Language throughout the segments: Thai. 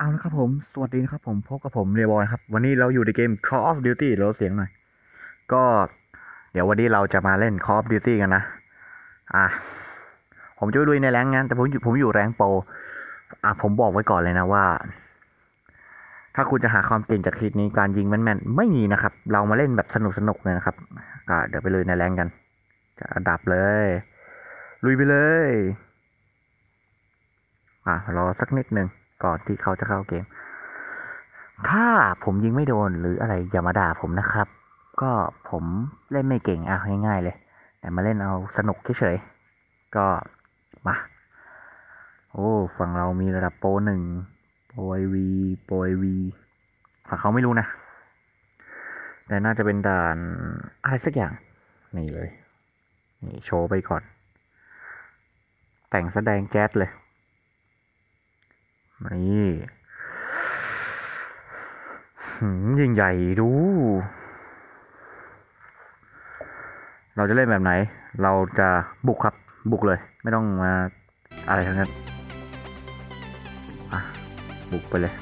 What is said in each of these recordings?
เอาละครับผม สวัสดีนะครับผม พบกับผมเรบอยครับ วันนี้เราอยู่ในเกม Call of Duty เราเสียงหน่อย ก็ เดี๋ยววันนี้เราจะมาเล่น Call of Duty กันนะ อะ ผมจะไปลุยในแรงงั้นแต่ผมอยู่ผมอยู่แรงโปร อะ ผมบอกไว้ก่อนเลยนะว่า ถ้าคุณจะหาความเก่งจากคลิปนี้การยิงแม่นๆ ไม่มีนะครับ เรามาเล่นแบบสนุกๆเลยนะครับก็เดี๋ยวไปลุยในแรงกัน จะดับเลย ลุยไปเลย อะ รอสักนิดหนึ่ง ก่อนที่เขาจะเข้าเกม ถ้าผมยิงไม่โดนหรืออะไรอย่ามาด่าผมนะครับ ก็ผมเล่นไม่เก่งอะง่ายๆเลย แต่มาเล่นเอาสนุกเฉยๆก็มา โอ้ฝั่งเรามีระดับโปรหนึ่งโปรไอวีโปรไอวีฝั่งเขาไม่รู้นะ แต่น่าจะเป็นด่านอะไรสักอย่าง นี่เลย นี่โชว์ไปก่อน แต่งแสดงแก๊สเลย นี่ยิ่งใหญ่ดู เราจะเล่นแบบไหน เราจะบุกครับ บุกเลย ไม่ต้องมาอะไรทั้งนั้นบุกไปเลย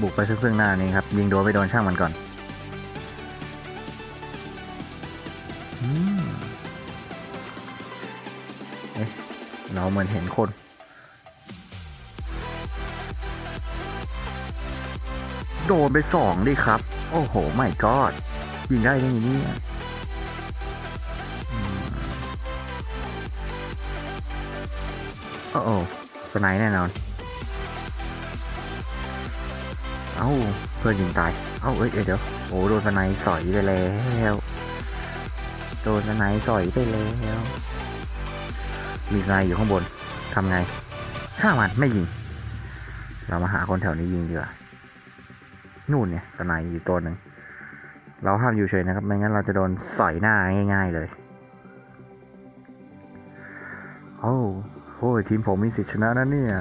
บุกไปซึ่งๆหน้านี้ครับ ยิงโดนไปโดนช่างมันก่อน อืม เราเหมือนเห็นคน โดนไปสองดิครับ โอ้โห ไม่กอดยิงได้ยังไงเนี่ยโอ้โหสไนแน่นอน เอ้า เพื่อนยิงตาย เอ้า เอ้ยเดี๋ยว โอ้โดนสไนสอยไปแล้ว โดนสไนสอยไปแล้ว มีนด์อยู่ข้างบนทำไงฆ่ามันไม่ยิง เรามาหาคนแถวนี้ยิงดีกว่านู่นเนี่ยสไนด์อยู่ตัวหนึ่งเราห้ามอยู่เฉยนะครับ ไม่งั้นเราจะโดนสอยหน้าง่าย ๆ เลย โอ้โหทีมผมมีสิทธิชนะนะเนี่ย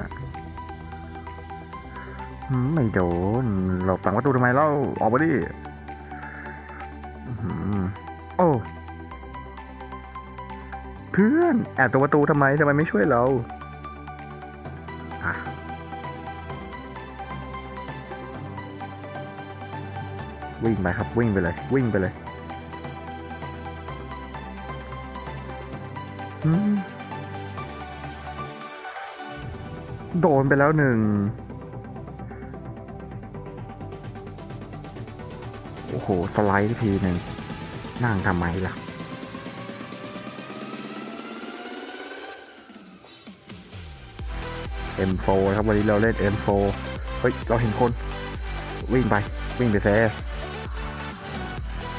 ไม่โดน หลบหลังประตูทำไมเล่าออกมาดิ เพื่อนแอบตัวประตูทำไมทำไมไม่ช่วยเราวิ่งไปครับวิ่งไปเลย วิ่งไปเลยโดนไปแล้วหนึ่งโอ้โห สไลด์ทีหนึ่งนั่งทำไมล่ะ M4 ครับวันนี้เราเล่น M4 เฮ้ย เราเห็นคน วิ่งไป วิ่งไปแซ่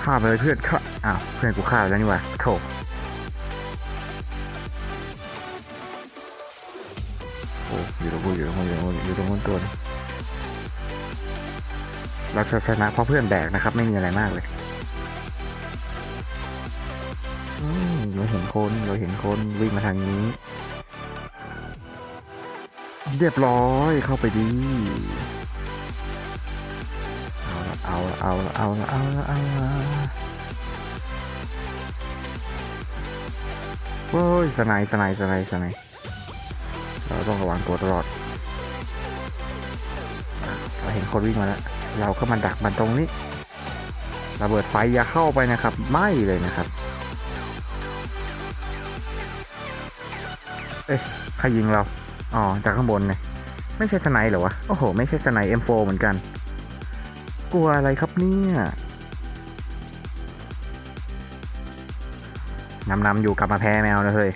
ฆ่าไปเลยเพื่อนฆ่าอ้าวเพื่อนกูฆ่าแล้วนี่หว่าโถโอ้อยู่ตรงกูนอยู่ตรงกูนอยู่ตรงกูนอยู่ตรงกูนตัวนึงเราชนะเพราะเพื่อนแบกนะครับ ไม่มีอะไรมากเลยเราเห็นคนเราเห็นคนวิ่งมาทางนี้ เรียบร้อยเข้าไปดีเอาละเอาละเอาละเอาละเอาละเอาละเฮ้ยสไนด์สไนด์สไนด์สไนด์เราต้องระวังตัวตลอดเราเห็นคนวิ่งมาแล้ว เราก็มาดักมันตรงนี้ ระเบิดไฟอย่าเข้าไปนะครับไหม้เลยนะครับ เอ๊ะใครยิงเรา อ๋อ จากข้างบนเนี่ยไม่ใช่สไนเหรอวะ โอ้โห ไม่ใช่สไนด์ M4 เหมือนกัน กลัวอะไรครับเนี่ยนำนำๆอยู่กลับมาแพ้แมวนะเฮ้ย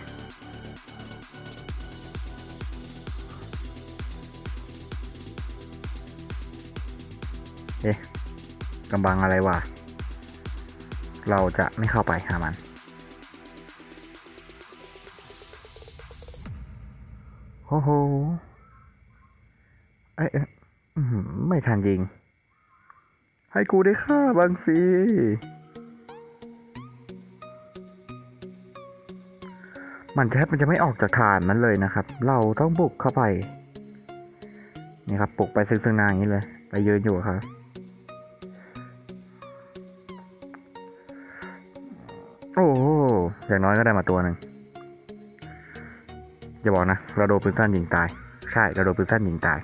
เอ๊ะกำบังอะไรวะ เราจะไม่เข้าไปหามัน โอ้โหไอ้ไม่ทันยิง ให้กูได้ฆ่าบางสิมันแทบมันจะไม่ออกจากฐานมันเลยนะครับ เราต้องบุกเข้าไป นี่ครับบุกไปซึ่งซึ่งนาอย่างนี้เลย ไปยืนอยู่ครับ โอ้โหอย่างน้อยก็ได้มาตัวหนึ่ง อย่าบอกนะเราโดนปืนสั้นยิงตาย ใช่เราโดนปืนสั้นยิงตาย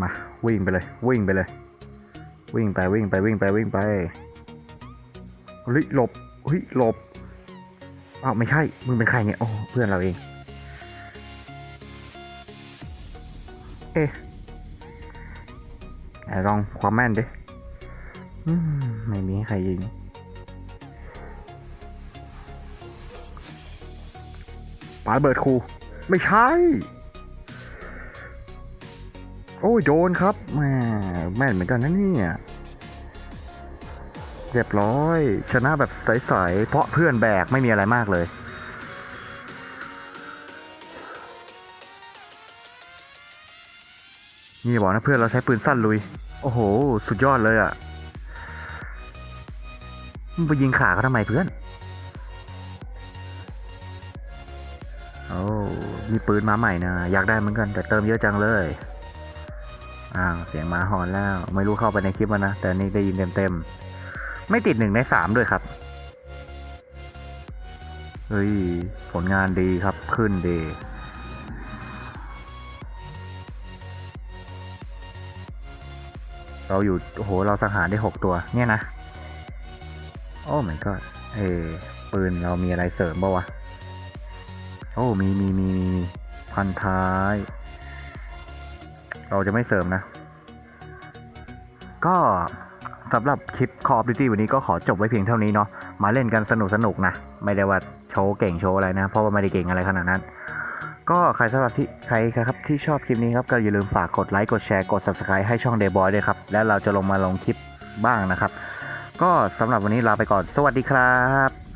มาวิ่งไปเลย วิ่งไปเลย วิ่งไปวิ่งไปวิ่งไปวิ่งไปเฮ้ยหลบเฮ้ยหลบอ้าวไม่ใช่ มึงเป็นใครเนี่ยโอ้เพื่อนเราเอง เอ๊ะลองความแม่นดิไม่มีใครยิง ปาเบิดครูไม่ใช่ โอ้ยโดนครับแม่แม่เหมือนกันนะเนี่ยเรียบร้อย ชนะแบบใสๆเพราะเพื่อนแบกไม่มีอะไรมากเลยนี่บอกนะเพื่อนเราใช้ปืนสั้นลุย โอ้โห สุดยอดเลยอะ่ะมึงไปยิงขาเขาทำไมเพื่อน โอ้มีปืนมาใหม่นะ อยากได้เหมือนกัน แต่เติมเยอะจังเลยอ้าวเสียงหมาหอนแล้ว ไม่รู้เข้าไปในคลิปมันนะ แต่นี่ได้ยินเต็มๆ ไม่ติดหนึ่งในสามด้วยครับ เฮ้ย ผลงานดีครับ ขึ้นดีเราอยู่ โอ้โห เราสังหารได้หกตัว เนี่ยนะ โอ้ my god เอ้ปืนเรามีอะไรเสริมบ่าวะ โอ้ มีมีมีมีพันท้าย เราจะไม่เสริมนะ ก็สำหรับคลิป Call of Duty วันนี้ก็ขอจบไว้เพียงเท่านี้เนาะ มาเล่นกันสนุกสนุกนะ ไม่ได้ว่าโชว์เก่งโชว์อะไรนะ เพราะว่าไม่ได้เก่งอะไรขนาดนั้น ก็ใครสำหรับที่ใครครับที่ชอบคลิปนี้ครับ ก็อย่าลืมฝากกดไลค์ กดแชร์ กด Subscribe ให้ช่อง Dayboy ด้วยครับ แล้วเราจะลงมาลงคลิปบ้างนะครับ ก็สำหรับวันนี้ลาไปก่อน สวัสดีครับ